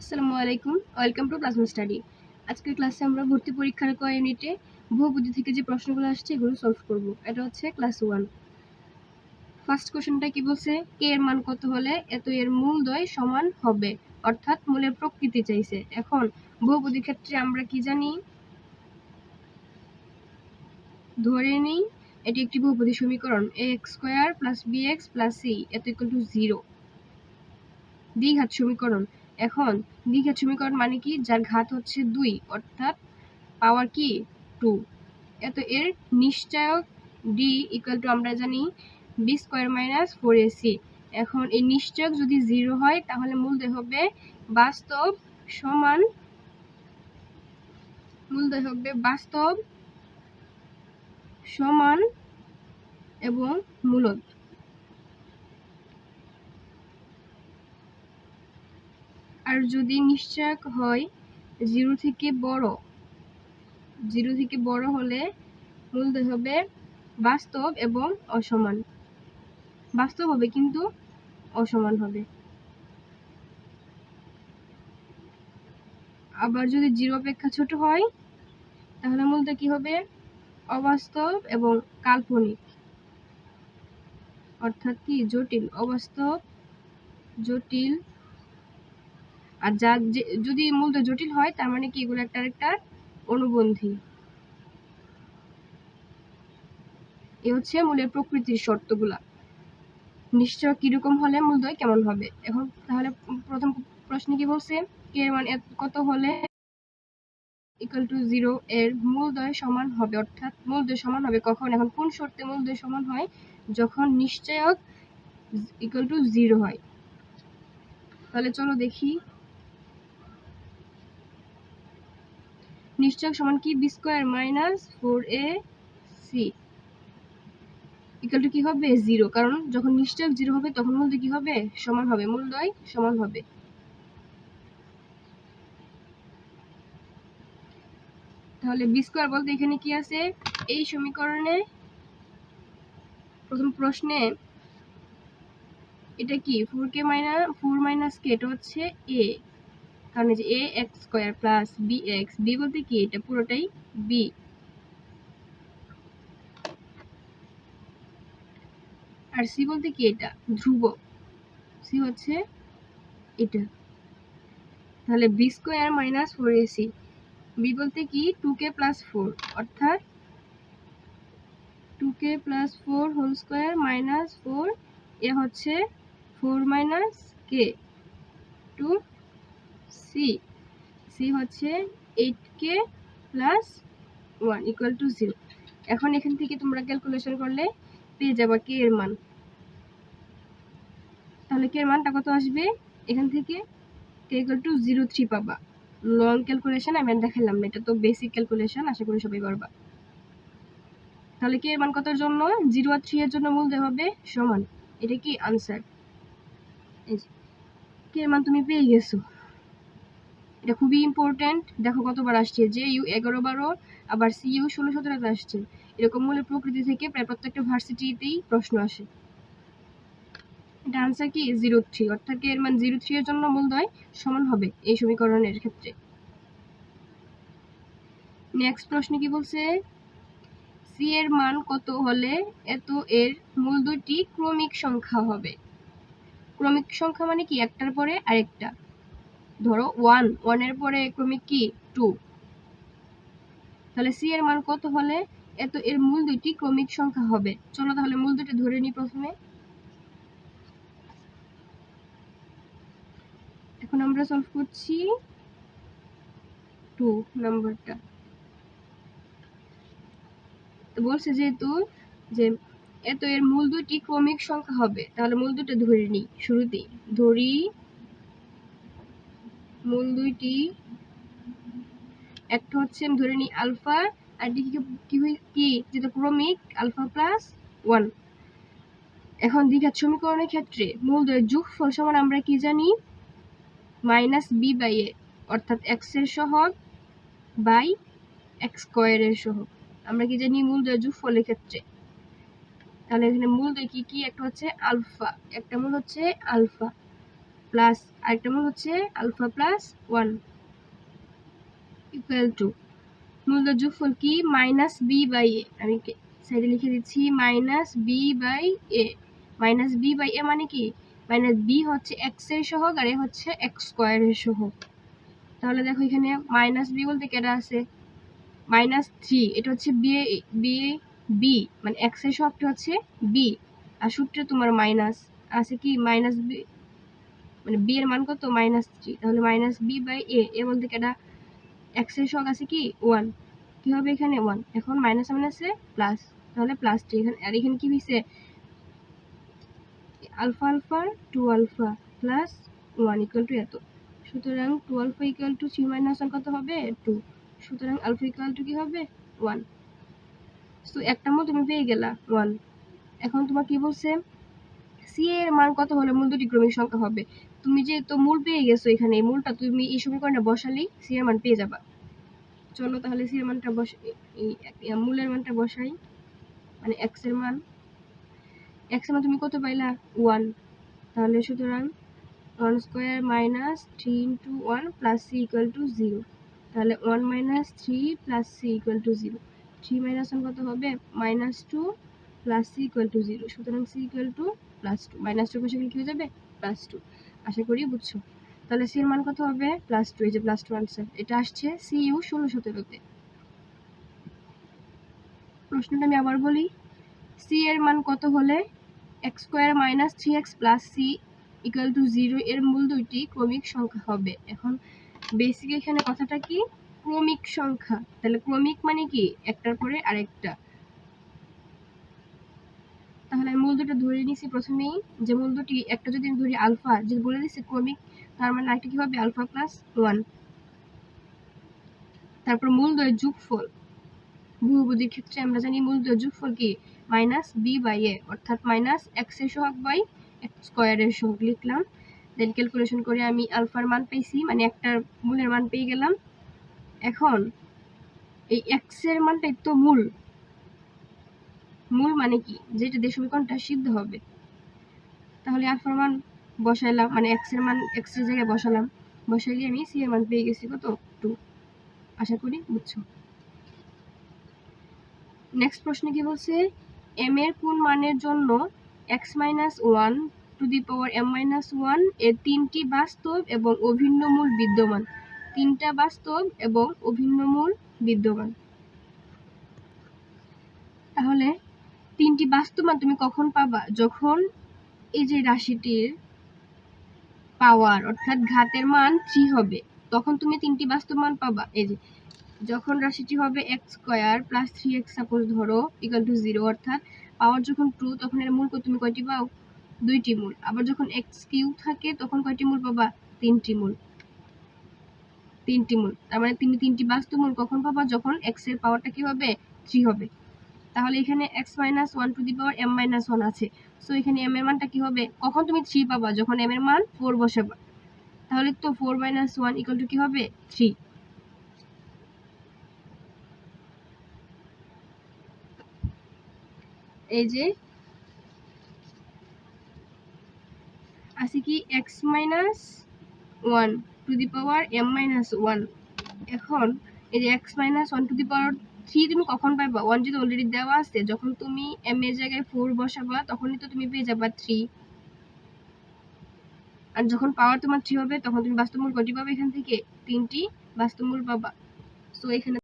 আসসালামু আলাইকুম, welcome to plasma study. আজকের ক্লাসে আমরা ভর্তি পরীক্ষার ক ইউনিটে বহুবুদ্ধি থেকে যে প্রশ্নগুলো আসছে এগুলো সলভ করব। এটা হচ্ছে ক্লাস ওয়ান ফার্স্ট কোশ্চেনটা কি বলছে? কে এর মান কত হলে এত এর মূলদ্বয় সমান হবে? অর্থাৎ মূলের প্রকৃতি চাইছে। এখন বহুবুদ্ধির ক্ষেত্রে আমরা কি জানি? ধরে নিই, এটি একটি বহুপদী সমীকরণ। A X square plus B X plus C এত ইকুয়াল টু জিরো দ্বিঘাত সমীকরণ। এখন দ্বিঘাত সমীকরণ মানে কি? যার ঘাত হচ্ছে দুই, অর্থাৎ পাওয়ার কি? টু এত এর নিশ্চয়ক ডি ইকুয়াল টু আমরা জানি B square minus four AC এখন এই নিশ্চয়ক যদি জিরো হয়, তাহলে মূলদয় হবে বাস্তব সমান মূলদয় হবে বাস্তব সমান এবং মূলত। আর যদি নিশ্চয়ক হয়, জিরো থেকে বড়। জিরো থেকে বড় হলে মূলদয় হবে বাস্তব এবং অসমান। বাস্তব হবে কিন্তু অসমান হবে। আবার যদি জিরো অপেক্ষা ছোট হয়, তাহলে মূলদয় কি হবে? অবাস্তব এবং কাল্পনিক। অর্থাৎ কি? জটিল। অবাস্তব, জটিল আর যা যদি মূলটা জটিল হয়, তার মানে কি? এগুলো একটা একটা অনুবন্ধী। এ হচ্ছে মূলের প্রকৃতির শর্তগুলা। নিশ্চয় কীরকম হলে মূলদয় কেমন হবে? এখন তাহলে প্রথম প্রশ্ন কি বলছে? কে মান কত হলে ইকুয়াল টু জিরো এর মূলদয় সমান হবে? অর্থাৎ মূলদয় সমান হবে কখন? এখন কোন শর্তে মূলদয় সমান হয়? যখন নিশ্চয়ক ইকুয়াল টু জিরো হয়। তাহলে চলো দেখি। নিশ্চয়ক সমান কি? B square minus four A C equal to কি হবে? জিরো কারণ যখন নিশ্চয়ক জিরো হবে, তখন মূলদয় কি হবে? সমান হবে। মূলদয় সমান হবে। তাহলে বি স্কোয়ার বলতে এখানে কি আছে? এই সমীকরণে প্রথম প্রশ্নে এটা কি? Four K minus four minus K এটা হচ্ছে এ কারণ যে A X square plus B X, B বলতে কি? এটা পুরোটাই বি। আর সি বলতে কি এটা? ধ্রুব। সি হচ্ছে এটা। তাহলে B square minus four AC B বলতে কি? Two K plus four. অর্থাৎ two K plus four whole square minus four A হচ্ছে four minus K? Two C. C হচ্ছে eight K plus one equal to zero. এখন এখান থেকে তোমরা calculation করলে পেয়ে যাবা কে এর মান। তাহলে কে এর মানটা কত আসবে? এখান থেকে K equal to zero three পাবা। লং ক্যালকুলেশন আমি আর দেখালাম না, এটা তো বেসিক ক্যালকুলেশন আশা করি সবাই পারবা। তাহলে কে এর মান কতর জন্য? জিরো আর থ্রি এর জন্য দেওয়া হবে সমান। এটা কি আনসার কে এর মান তুমি পেয়ে গেছো। এটা খুবই ইম্পর্টেন্ট দেখো কতবার আসছে। যে ইউ এগারো বারো, আবার সি ইউ ষোলো সতেরোতে আসছে। এরকম মূলের প্রকৃতি থেকে প্রায় প্রত্যেকটা ভার্সিটিতেই প্রশ্ন আসে। এটা আনসার কি? জিরো থ্রি অর্থাৎ এর মান জিরো থ্রি এর জন্য মূলদয় সমান হবে এই সমীকরণের ক্ষেত্রে। নেক্সট প্রশ্ন কি বলছে? সি এর মান কত হলে এত এর মূল দুটি ক্রমিক সংখ্যা হবে? ক্রমিক সংখ্যা মানে কি? একটার পরে আরেকটা। ধরো ওয়ান ওয়ানের পরে ক্রমিক কি? টু তাহলে সি এর মান কত হলে? এত এর মূল দুইটি ক্রমিক সংখ্যা হবে। চলো তাহলে মূল দুটি ধরে নিই প্রথমে। এখন আমরা সলভ করছি টু নাম্বারটা বলছে যেহেতু যে এত এর মূল দুটি ক্রমিক সংখ্যা হবে, তাহলে মূল দুটো ধরে নিই শুরুতেই। ধরি মূল দুইটি। একটা হচ্ছে আমি ধরে নিই আলফা, আর কি কি যেটা ক্রমিক, আলফা প্লাস ওয়ান। এখন দ্বিঘাত সমীকরণের ক্ষেত্রে মূল দুয়ের যোগফল সমান আমরা কি জানি? মাইনাস বি বাই এ, অর্থাৎ এক্সের সহগ বাই এক্স স্কোয়ারের সহগ। আমরা কি জানি মূল দুয়ের যোগফলের ক্ষেত্রে। তাহলে এখানে মূল দুই কি কি? একটা হচ্ছে আলফা, একটা মূল হচ্ছে আলফা প্লাস আরেকটা মূল হচ্ছে alpha plus one equal to. মূলদ যোগফল কি? Minus B by A. আমি সাইডে লিখে দিচ্ছি minus B by A. Minus B by A মানে কি? মাইনাস বি হচ্ছে এক্সের সহগ আর এ হচ্ছে এক্স স্কোয়ারের সহগ। তাহলে দেখো এখানে মাইনাস বি বলতে কেটা আছে? মাইনাস থ্রি, এটা হচ্ছে বি বি বি মানে এক্সের সহগটা হচ্ছে বি আর সূত্রে তোমার মাইনাস। আছে কি? মাইনাস বি মানে বি এর মান কত? মাইনাস থ্রি তাহলে minus B by A A বলতে কেটা এক্সের সহগ আছে কি? ওয়ান কি হবে এখানে? ওয়ান এখন মাইনাস মাইনাসে প্লাস তাহলে প্লাস থ্রি এখানে আর এখানে কি হয়েছে alpha alpha two alpha plus one equal to এত। সুতরাং two alpha equal to three minus one কত হবে? টু সুতরাং আলফা ইকুয়াল টু কি হবে? ওয়ান তো একটা মতো তুমি পেয়ে গেলা। ওয়ান এখন তোমার কি বলছে? সি এর মান কত হলে মূল দুটি ক্রমিক সংখ্যা হবে? তুমি যে তো মূল পেয়ে গেছো এখানে, এই মূলটা তুমি এই সমীকরণে বসালেই সি এর মান পেয়ে যাবা। চলো তাহলে সি এর মানটা বস, এই এই মূলের মানটা বসাই। মানে এক্সের মান। এক্সের মান তুমি কত পাইলা? ওয়ান তাহলে সুতরাং one square minus three into one plus C equal to zero তাহলে one minus three plus C equal to zero three minus one কত হবে? Minus two plus C equal to zero সুতরাং C equal to plus two minus two পাশে কি হয়ে যাবে? Plus two আশা করি বুঝছ? তাহলে সি এর মান কত হবে? প্লাস টু এই যে প্লাস টু আনসার এটা আসছে সি ইউ ষোলো সতেরোতে। প্রশ্নটা আমি আবার বলি। সি এর মান কত হলে? X square minus three X plus C equal to zero এর মূল দুইটি ক্রমিক সংখ্যা হবে। এখন বেসিক এখানে কথাটা কি? ক্রমিক সংখ্যা। তাহলে ক্রমিক মানে কি? একটার পরে আরেকটা। তাহলে আমি মূল দুটো ধরে নিছি প্রথমেই। যে মূল দুটি একটা যদি আমি ধরি আলফা যে বলে দিচ্ছি ক্রমিক, তার মানে আরেকটা কি হবে? আলফা প্লাস ওয়ান তারপর মূল দ্বয়ের যোগফল। বহুপদীর ক্ষেত্রে আমরা জানি মূল দ্বয়ের যোগফল কি? মাইনাস বি বাই এ অর্থাৎ মাইনাস এক্সের সহগ বাই এক্স স্কোয়ারের সহগ লিখলাম। দেন ক্যালকুলেশন করে আমি আলফার মান পেয়েছি মানে একটার মূলের মান পেয়ে গেলাম। এখন এই এক্সের মানটাই তো মূল। মূল মানে কি? যেটা দিয়ে সমীকরণটা সিদ্ধ হবে। তাহলে আলফার মান বসাইলাম মানে এক্সের মান এক্সের জায়গায় বসালাম। বসাইলে আমি সি এর মান পেয়ে গেছি কত? টু আশা করি বুঝছ? নেক্সট প্রশ্নে কি বলছে? এম এর কোন মানের জন্য X minus one to the power M minus ওয়ানের তিনটি বাস্তব এবং অভিন্ন মূল বিদ্যমান? তিনটা বাস্তব এবং অভিন্ন মূল বিদ্যমান। তাহলে তিনটি বাস্তব মান তুমি কখন পাবা? যখন এই যে রাশিটির পাওয়ার অর্থাৎ ঘাতের মান থ্রি হবে, তখন তুমি তিনটি বাস্তব মান পাবা। এই যে, যখন রাশিটি হবে X square plus three X suppose ধরো ইকাল টু জিরো অর্থাৎ পাওয়ার যখন টু তখন এর মূল তুমি কয়টি পাও? দুইটি মূল। আবার যখন এক্স কিউ থাকে, তখন কয়টি মূল পাবা? তিনটি মূল। তিনটি মূল। তার মানে তুমি তিনটি বাস্তব মূল কখন পাবা? যখন এক্সের পাওয়ারটা কি হবে? থ্রি হবে। তাহলে এখানে X minus one to the power M minus one আছে। সো এখানে এম এর মানটা কি হবে? কখন তুমি থ্রি পাবা? যখন এম এর মান ফোর বসাবা। তাহলে তো four minus one equal to কি হবে? থ্রি এই যে, আছে কি X minus one to the power M minus one এখন, এই যে X minus one to the power three তুমি কখন পাইবা? ওয়ান যদি অলরেডি দেওয়া আছে, যখন তুমি এম এর জায়গায় ফোর বসাবা, তখনই তো তুমি পেয়ে যাবা থ্রি আর যখন পাওয়ার তোমার থ্রি হবে, তখন তুমি বাস্তবমূল কটি পাবে এখান থেকে? তিনটি বাস্তবমূল পাবা। সো এখানে